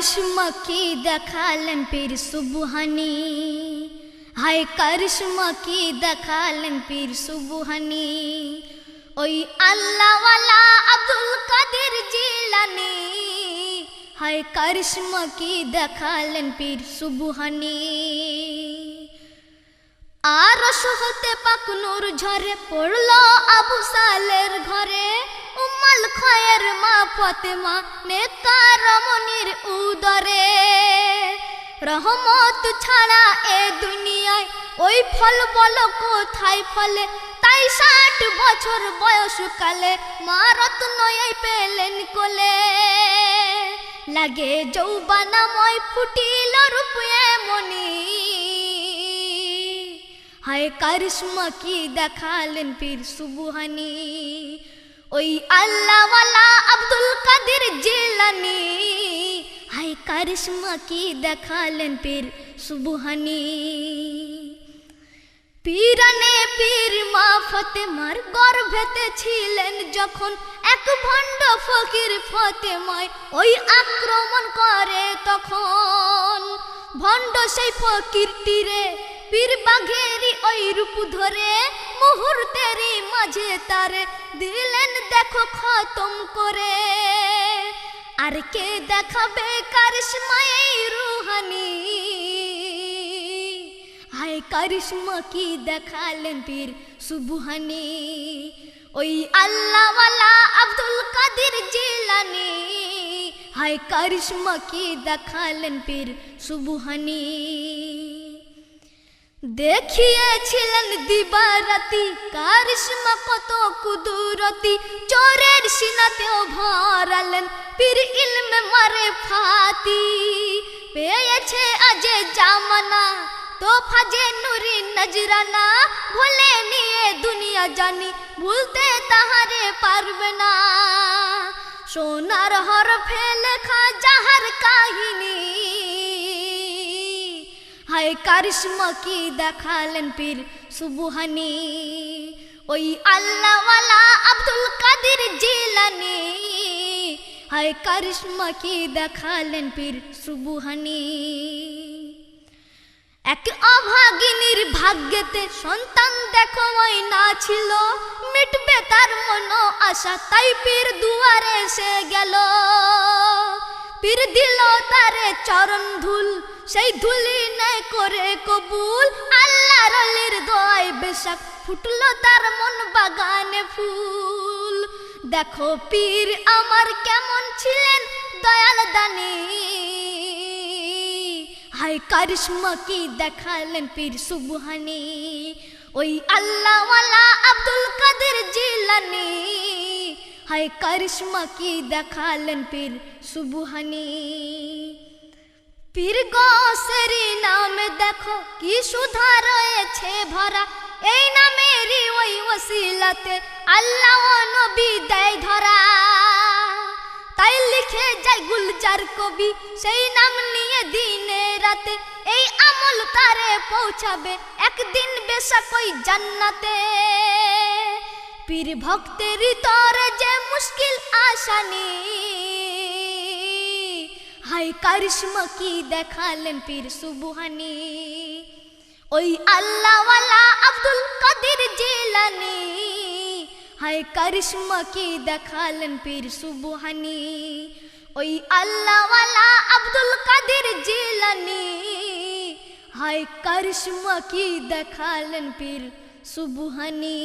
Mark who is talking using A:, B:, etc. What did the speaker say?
A: হায় কারিশমা কি দেখালেন পীর সুবহানি হায় কারিশমা কি দেখালেন পীর সুবহানি ওই আল্লাহওয়ালা আব্দুল কাদের জিলানি হায় কারিশমা কি দেখালেন পীর সুবহানি আর হতে পাকনুর ঝরে পড়ল আবু সালের ঘরে ফতেমা নেতা রমণীর উদরে। রহমত ছাড়া এ দুনিয়ায় ওই ফল বলো কোথায় ফলে? তাই ষাট বছর বয়স বয়সকালে মা রত্নয় পেলেন কোলে। লাগে যৌবানাময় ফুটিল রূপে মনি হায় কারিশমা কি দেখালেন পীর সুবহানি? ওই আল্লাহওয়ালা আব্দুল কাদের জেলানি। হায় কারিশমা কি দেখালেন পীর সুবহানি। পীরানে পীর মা ফতেমার গর্ভেতে ছিলেন যখন এক ভণ্ড ফকির ফতেমায় ওই আক্রমণ করে তখন। ভণ্ড সেই ফকির তীরে পীর বাঘেরই ওই রূপ ধরে মুহূর্তেরই তারে দিলেন দেখো খতম করে। আর কে দেখাবে কারিশমায় রুহানি? হায় কারিশমা কি দেখালেন পীর সুবহানি? ওই আল্লাহওয়ালা আব্দুল কাদের জিলানি। হায় কারিশমা কি দেখালেন পীর সুবহানি? দেখিয়েছিলেন দিবারাতি। কারিশমা কত কুদুরতি। চোরের সিনাতেও ভরালেন, পীর ইলমে মারে ফাতি। পেয়েছে আজে জামানা তো ফাজে নুরি নজরানা। ভুলে নিয়ে দুনিয়া জানি, ভুলতে তাহারে পারবে না। সোনার হরফে লেখা যাহার কাহিনী হায় কারিশমা কি দেখালেন পীর সুবহানি? ওই আল্লাহওয়ালা আব্দুল কাদের জিলানি। হায় কারিশমা কি দেখালেন পীর সুবহানি? এক অভাগিনীর ভাগ্যেতে সন্তান দেখো ওই না ছিল। মিটবে তার মন আশা, তাই পীর দুয়ারে এসে গেল। পীর দিল তারে চরণ ধুল, সেই ধুলি নেয় করে কবুল। আল্লাহ রলির দোয়াই বেশাক ফুটলো তার মন বাগানে ফুল। দেখো পীর আমার কেমন ছিলেন দয়াল দানি। হাই কারিশমা কি দেখালেন পীর সুবহানি। ওই আল্লাহওয়ালা আব্দুল কাদের জিলানি। হাই কারিশমা কি দেখালেন পীর সুবহানি পীর গোসেরি নামে দেখো কি সুধা রয়েছে ভরা এই নামেরই ওই ওসিলাতে আল্লাহ নবী দেয় ধরা তাই লিখে যায় গুলজার কবি সেই নাম নিয়ে দিনে রাতে এই আমল তারে পৌঁছাবে একদিন বেশা কই জান্নাতে পীর ভক্তের তরে যে মুশকিল আসানি। হাই কারিশমা, কি দেখালেন পীর সুবহানি? ওই আল্লাহওয়ালা আব্দুল কাদের জিলানি। হাই কারিশমা, কি দেখালেন পীর সুবহানি? ওই আল্লাহওয়ালা আব্দুল কাদের জিলানি। হাই কারিশমা, কি দেখালেন পীর সুবহানি?